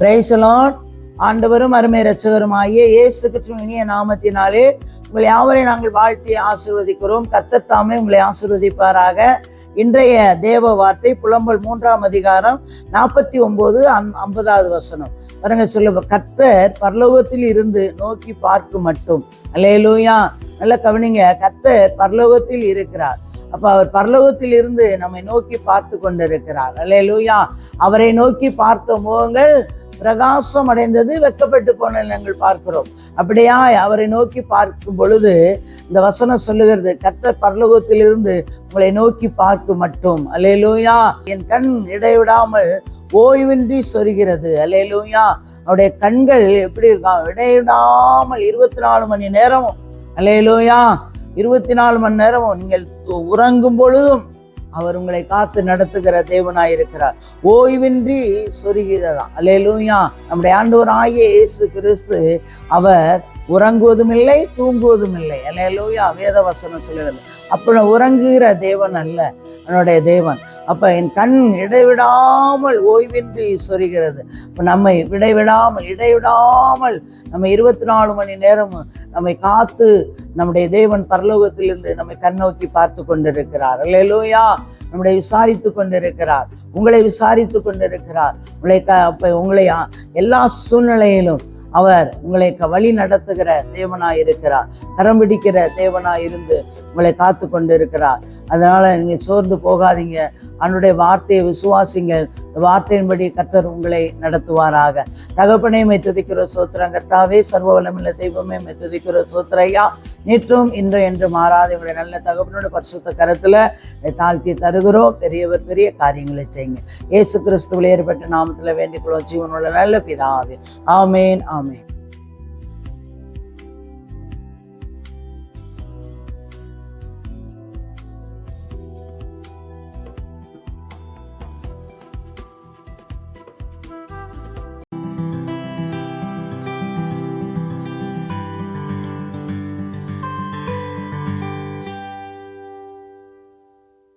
பிரைசலான் ஆண்டவரும் அருமை ரட்சகருமாகிய இயேசு கிருஷ்ணன் இனிய நாமத்தினாலே உங்களை யாவரை நாங்கள் வாழ்த்தி ஆசிர்வதிக்கிறோம். கத்தத்தாமே தாமே உங்களை ஆசிர்வதிப்பாராக. இன்றைய தேவ வார்த்தை புலம்பல் மூன்றாம் அதிகாரம் நாற்பத்தி ஒன்பது ஐம்பதாவது வசனம். பாருங்க சொல்ல கத்தர் பரலோகத்தில் இருந்து நோக்கி பார்க்கும் மட்டும். அல்லேலூயா நல்ல கவனிங்க கத்தர் பரலோகத்தில் இருக்கிறார். அப்போ அவர் பரலோகத்தில் இருந்து நம்மை நோக்கி பார்த்து கொண்டிருக்கிறார். அல்லேலூயா அவரை நோக்கி பார்த்த முகங்கள் பிரகாசம் அடைந்தது வெக்கப்பட்டு போன நாங்கள் பார்க்கிறோம். அப்படியா அவரை நோக்கி பார்க்கும் பொழுது இந்த வசனம் சொல்லுகிறது கத்தர் பரலோகத்திலிருந்து உங்களை நோக்கி பார்க்கும் மட்டும். அல்லேலூயா. என் கண் இடைவிடாமல் ஓய்வின்றி சொரிகிறது. அல்லேலூயா. அவருடைய கண்கள் எப்படி இருக்கா? இடைவிடாமல் இருபத்தி நாலு மணி நேரமும். அல்லேலூயா. இருபத்தி நாலு மணி நேரமும் நீங்கள் உறங்கும் பொழுதும் அவர் உங்களை காத்து நடத்துகிற தேவனாய் இருக்கிறார் ஓய்வின்றி சொருகிறதா அல்லேலூயா நம்முடைய ஆண்டவர் ஆகிய இயேசு கிறிஸ்து அவர் உறங்குவதும் இல்லை தூங்குவதும் இல்லை அல்லேலூயா வேத வசனம் சொல்லுகிறது அப்புறம் உறங்குகிற தேவன் அல்ல என்னுடைய தேவன். அப்ப என் கண் இடைவிடாமல் ஓய்வின்றி சொரிகிறது. இப்போ நம்மை இடைவிடாமல் இடைவிடாமல் நம்ம இருபத்தி நாலு மணி நேரமும் நம்மை காத்து நம்முடைய தேவன் பரலோகத்திலிருந்து நம்மை கண்ணோக்கி பார்த்து கொண்டிருக்கிறார். அல்லேலூயா நம்முடைய விசாரித்து கொண்டிருக்கிறார். உங்களை விசாரித்து கொண்டிருக்கிறார். உங்களை க உங்களை எல்லா சூழ்நிலையிலும் அவர் உங்களை க- வழி நடத்துகிற தேவனாய் இருக்கிறார் கரம் பிடிக்கிற தேவனாய் இருந்து உங்களை காத்து கொண்டிருக்கிறார். அதனால் நீங்கள் சோர்ந்து போகாதீங்க. அவனுடைய வார்த்தையை விசுவாசிங்கள். இந்த வார்த்தையின்படி கத்தர் உங்களை நடத்துவாராக. தகப்பனே மெத்ததிக்கிற சோத்திரம். கர்த்தாவே சர்வ வளமில்ல தெய்வமே மெத்துதிக்கிற சோத்திரையா நேற்றும் இன்று என்று மாறாத. இவருடைய நல்ல தகப்பனோட பரிசுத்த கரத்தில் தாழ்த்தி தருகிறோம். பெரியவர் பெரிய காரியங்களை செய்யுங்க. ஏசு கிறிஸ்துவில் ஏற்பட்ட நாமத்தில் வேண்டிக் கொள்ளும் ஜீவனுள்ள நல்ல பிதாவே. ஆமேன் ஆமேன்.